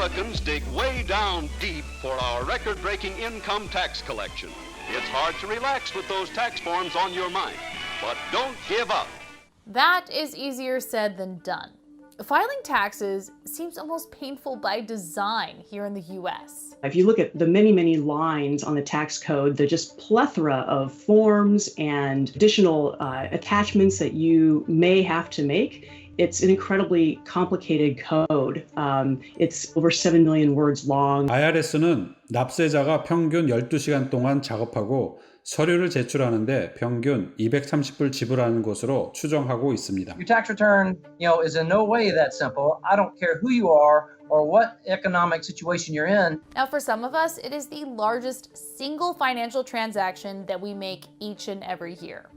Americans dig way down deep for our record breaking income tax collection. It's hard to relax with those tax forms on your mind. But don't give up. That is easier said than done. Filing taxes seems almost painful by design here in the US. If you look at the many, many lines on the tax code, the just plethora of forms and additional uh, attachments that you may have to make, it's an incredibly complicated code. Um, it's over 7 million words long. IRS는 납세자가 평균 12시간 동안 작업하고 서류를 제출하는데 평균 230불 지불하는 것으로 추정하고 있습니다. Your tax return, you know, is in no way that simple. I don't care who you are or what economic situation you're in. Now, for some of us, it is the largest single financial transaction that we make each and every year.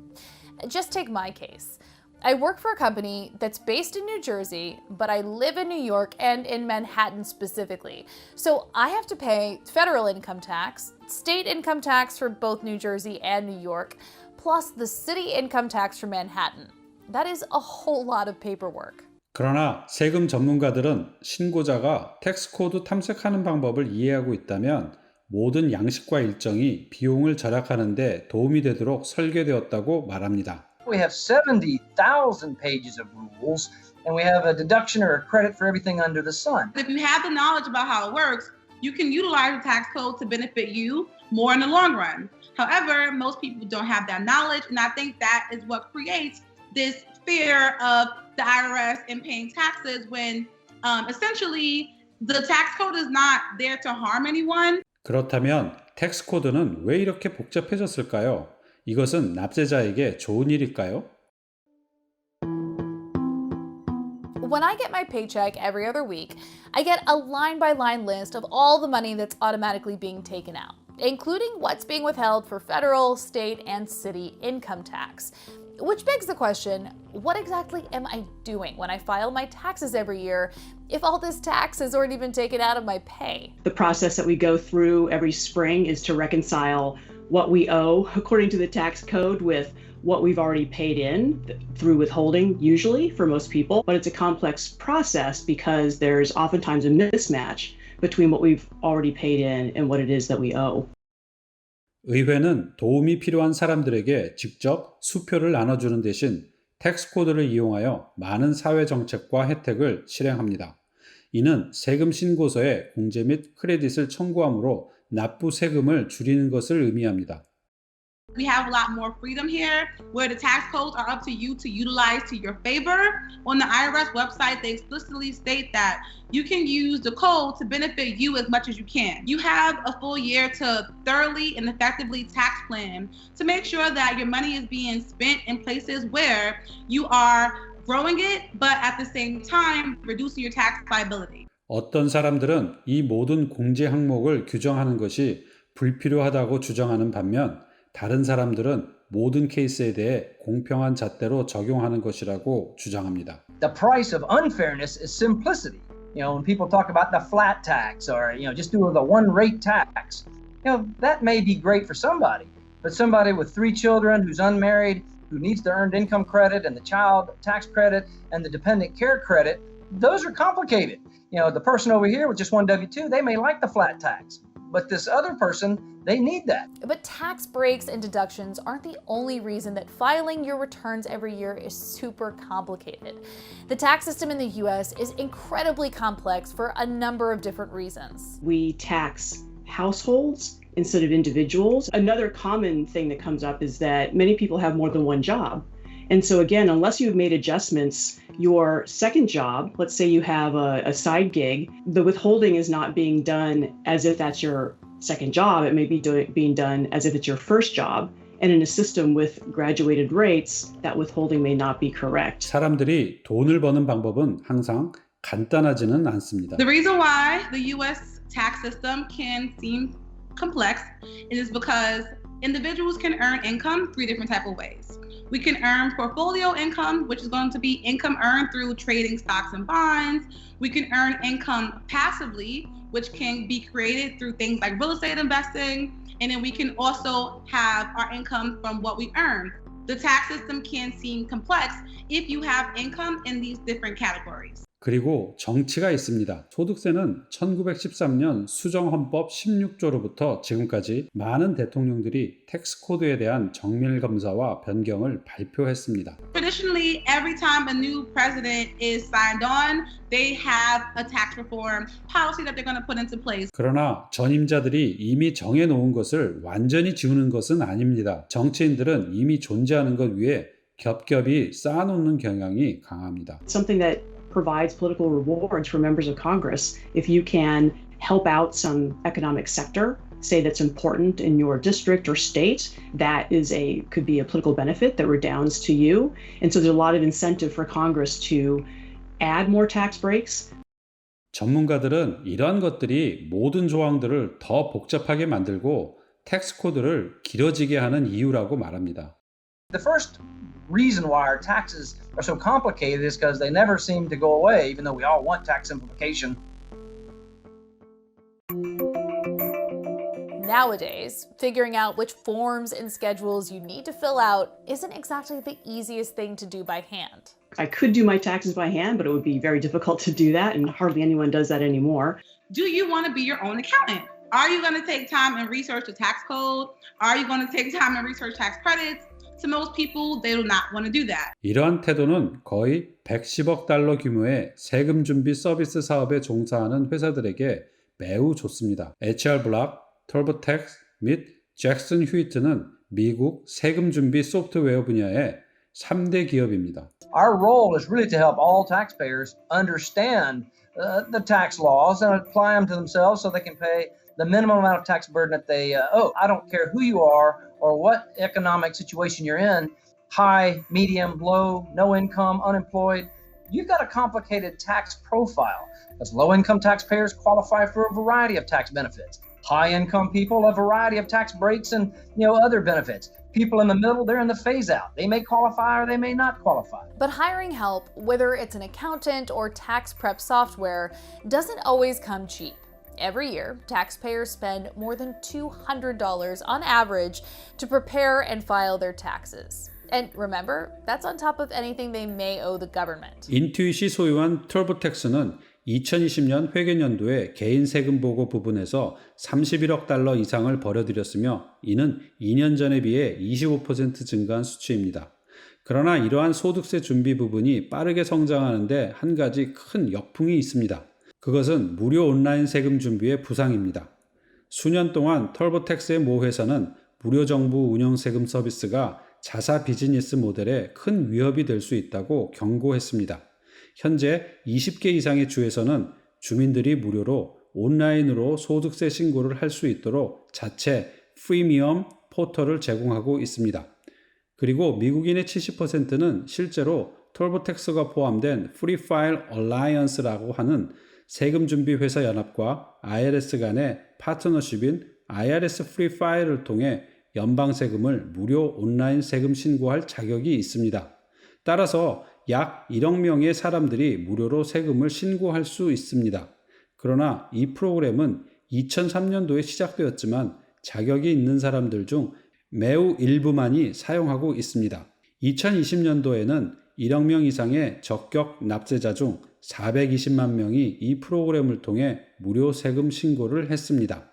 Just take my case. I work for a company that's based in New Jersey, but I live in New York and in Manhattan specifically. So I have to pay federal income tax, state income tax for both New Jersey and New York, plus the city income tax for Manhattan. That is a whole lot of paperwork. 그러나 세금 전문가들은 신고자가 텍스 코드 탐색하는 방법을 이해하고 있다면 모든 양식과 일정이 비용을 절약하는 데 도움이 되도록 설계되었다고 말합니다. We have 70,000 pages of rules, and we have a deduction or a credit for everything under the sun. If you have the knowledge about how it works, you can utilize the tax code to benefit you more in the long run. However, most people don't have that knowledge, and I think that is what creates this fear of the IRS and paying taxes when um, essentially the tax code is not there to harm anyone. 그렇다면 텍스 코드는 왜 이렇게 복잡해졌을까요? 이것은 납세자에게 좋은 일일까요? When I get my paycheck every other week, I get a line by line list of all the money that's automatically being taken out, including what's being withheld for federal, state, and city income tax. Which begs the question what exactly am I doing when I file my taxes every year if all this tax has already been taken out of my pay? The process that we go through every spring is to reconcile what we owe according to the tax code with what we've already paid in through withholding, usually for most people. But it's a complex process because there's oftentimes a mismatch between what we've already paid in and what it is that we owe. 의회는 도움이 필요한 사람들에게 직접 수표를 나눠주는 대신 텍스 코드를 이용하여 많은 사회 정책과 혜택을 실행합니다. 이는 세금 신고서에 공제 및 크레딧을 청구함으로 납부 세금을 줄이는 것을 의미합니다. We have a lot more freedom here where the tax codes are up to you to utilize to your favor. On the IRS website, they explicitly state that you can use the code to benefit you as much as you can. You have a full year to thoroughly and effectively tax plan to make sure that your money is being spent in places where you are growing it, but at the same time, reducing your tax liability. 어떤 사람들은 이 모든 공제 항목을 규정하는 것이 불필요하다고 주장하는 반면 다른 사람들은 모든 케이스에 대해 공평한 잣대로 적용하는 것이라고 주장합니다. The price of unfairness is simplicity. You know, when people talk about the flat tax or, you know, just doing the one rate tax, you know, that may be great for somebody, but somebody with three children who's unmarried, who needs the earned income credit and the child tax credit and the dependent care credit, those are complicated. You know, the person over here with just one W 2, they may like the flat tax, but this other person, they need that. But tax breaks and deductions aren't the only reason that filing your returns every year is super complicated. The tax system in the US is incredibly complex for a number of different reasons. We tax households instead of individuals. Another common thing that comes up is that many people have more than one job. And so, again, unless you've made adjustments, your second job, let's say you have a, a, side gig, the withholding is not being done as if that's your second job. It may be do- being done as if it's your first job. And in a system with graduated rates, that withholding may not be correct. 사람들이 돈을 버는 방법은 항상 간단하지는 않습니다. The reason why the US tax system can seem complex is because individuals can earn income three different type of ways. We can earn portfolio income, which is going to be income earned through trading stocks and bonds. We can earn income passively, which can be created through things like real estate investing. And then we can also have our income from what we earn. The tax system can seem complex if you have income in these different categories. 그리고 정치가 있습니다. 소득세는 1913년 수정헌법 16조로부터 지금까지 많은 대통령들이 텍스 코드에 대한 정밀 검사와 변경을 발표했습니다. Traditionally, every time a new president is signed on, they have a tax reform policy that they're going to put into place. 그러나 전임자들이 이미 정해 놓은 것을 완전히 지우는 것은 아닙니다. 정치인들은 이미 존재하는 것 위에 겹겹이 쌓아놓는 경향이 강합니다. Something that provides political rewards for members of Congress if you can help out some economic sector say that's important in your district or state that is a could be a political benefit that redounds to you and so there's a lot of incentive for congress to add more tax breaks 전문가들은 이러한 것들이 모든 조항들을 더 복잡하게 만들고 텍스 코드를 길어지게 하는 이유라고 말합니다. The first reason why our taxes are so complicated is because they never seem to go away, even though we all want tax simplification. Nowadays, figuring out which forms and schedules you need to fill out isn't exactly the easiest thing to do by hand. i could do my taxes by hand but it would be very difficult to do that and hardly anyone does that anymore Do you want to be your own accountant? Are you going to take time and research the tax code? Are you going to take time and research tax credits? To most people, they do not want to do that. 이러한 태도는 거의 110억 달러 규모의 세금 준비 서비스 사업에 종사하는 회사들에게 매우 좋습니다. HR 블락, 털보텍스 및 잭슨 휴이트는 미국 세금 준비 소프트웨어 분야의 3대 기업입니다. Our role is really to help all taxpayers understand uh, the tax laws and apply them to themselves so they can pay the minimum amount of tax burden that they uh, owe. I don't care who you are or what economic situation you're in high, medium, low, no income, unemployed. You've got a complicated tax profile because low income taxpayers qualify for a variety of tax benefits. High income people, a variety of tax breaks and you know other benefits. People in the middle, they're in the phase out. They may qualify or they may not qualify. But hiring help, whether it's an accountant or tax prep software, doesn't always come cheap. Every year, taxpayers spend more than $200 on average to prepare and file their taxes. And remember, that's on top of anything they may owe the government. 인투잇이 소유한 털보텍스는 2020년 회계연도에 개인 세금 보고 부분에서 31억 달러 이상을 벌어들였으며 이는 2년 전에 비해 25% 증가한 수치입니다. 그러나 이러한 소득세 준비 부분이 빠르게 성장하는데 한 가지 큰 역풍이 있습니다. 그것은 무료 온라인 세금 준비의 부상입니다. 수년 동안 털보텍스의 모 회사는 무료 정부 운영 세금 서비스가 자사 비즈니스 모델에 큰 위협이 될 수 있다고 경고했습니다. 현재 20개 이상의 주에서는 주민들이 무료로 온라인으로 소득세 신고를 할 수 있도록 자체 프리미엄 포털을 제공하고 있습니다. 그리고 미국인의 70%는 실제로 톨보텍스가 포함된 프리 파일 얼라이언스라고 하는 세금 준비 회사 연합과 IRS 간의 파트너십인 IRS 프리 파일을 통해 연방 세금을 무료 온라인 세금 신고할 자격이 있습니다. 따라서 약 1억 명의 사람들이 무료로 세금을 신고할 수 있습니다. 그러나 이 프로그램은 2003년도에 시작되었지만 자격이 있는 사람들 중 매우 일부만이 사용하고 있습니다. 2020년도에는 1억 명 이상의 적격 납세자 중 420만 명이 이 프로그램을 통해 무료 세금 신고를 했습니다.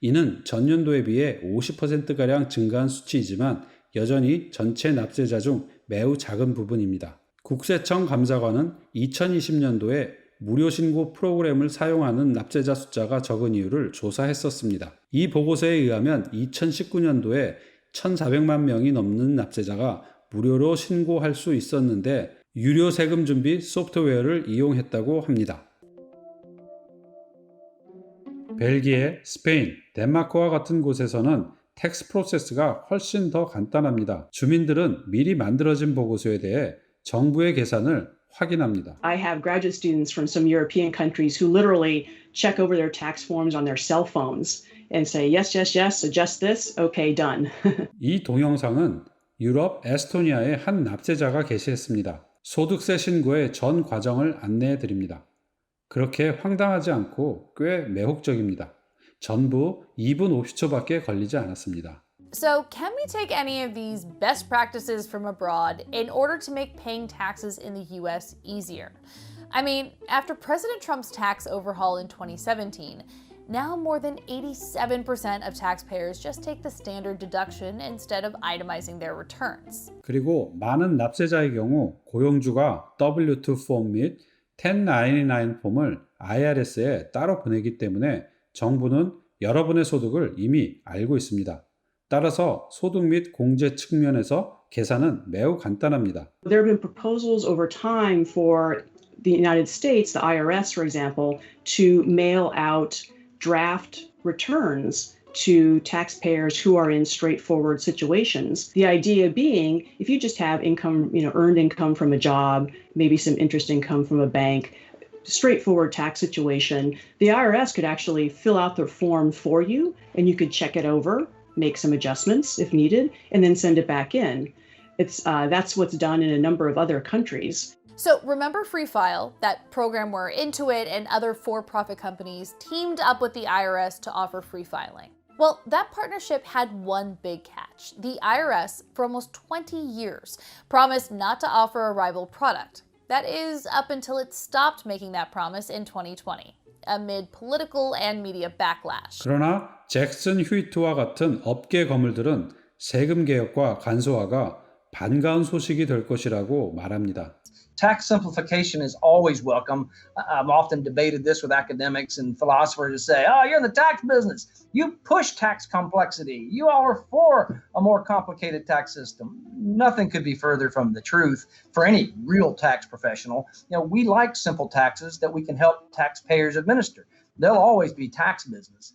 이는 전년도에 비해 50%가량 증가한 수치이지만 여전히 전체 납세자 중 매우 작은 부분입니다. 국세청 감사관은 2020년도에 무료 신고 프로그램을 사용하는 납세자 숫자가 적은 이유를 조사했었습니다. 이 보고서에 의하면 2019년도에 1,400만 명이 넘는 납세자가 무료로 신고할 수 있었는데 유료 세금 준비 소프트웨어를 이용했다고 합니다. 벨기에, 스페인, 덴마크와 같은 곳에서는 텍스 프로세스가 훨씬 더 간단합니다. 주민들은 미리 만들어진 보고서에 대해 정부의 계산을 확인합니다. I have graduate students from some European countries who literally check over their tax forms on their cell phones and say, yes, yes, yes, adjust this, okay, done. 이 동영상은 유럽 에스토니아의 한 납세자가 게시했습니다. 소득세 신고의 전 과정을 안내해 드립니다. 그렇게 황당하지 않고 꽤 매혹적입니다. 전부 2분 50초밖에 걸리지 않았습니다. So, can we take any of these best practices from abroad in order to make paying taxes in the US easier? I mean, after President Trump's tax overhaul in 2017, now more than 87% of taxpayers just take the standard deduction instead of itemizing their returns. 그리고 많은 납세자의 경우 고용주가 W2 폼 및 1099 폼을 IRS에 따로 보내기 때문에 정부는 여러분의 소득을 이미 알고 있습니다. 따라서 소득 및 공제 측면에서 계산은 매우 간단합니다. There have been proposals over time for the United States, the IRS, for example, to mail out draft returns to taxpayers who are in straightforward situations. The idea being if you just have income, you know, earned income from a job, maybe some interest income from a bank, straightforward tax situation, the IRS could actually fill out the form for you and you could check it over, make some adjustments if needed, and then send it back in. It's uh, that's what's done in a number of other countries. So remember Free File, that program where Intuit and other for-profit companies teamed up with the IRS to offer free filing. Well, that partnership had one big catch. The IRS, for almost 20 years, promised not to offer a rival product. That is, up until it stopped making that promise in 2020, amid political and media backlash. 그러나 잭슨 휴이트와 같은 업계 거물들은 세금 개혁과 간소화가 반가운 소식이 될 것이라고 말합니다. tax simplification is always welcome. I've often debated this with academics and philosophers who say, oh, you're in the tax business. You push tax complexity. You are for a more complicated tax system. Nothing could be further from the truth for any real tax professional. You know, we like simple taxes that we can help taxpayers administer. They'll always be tax business.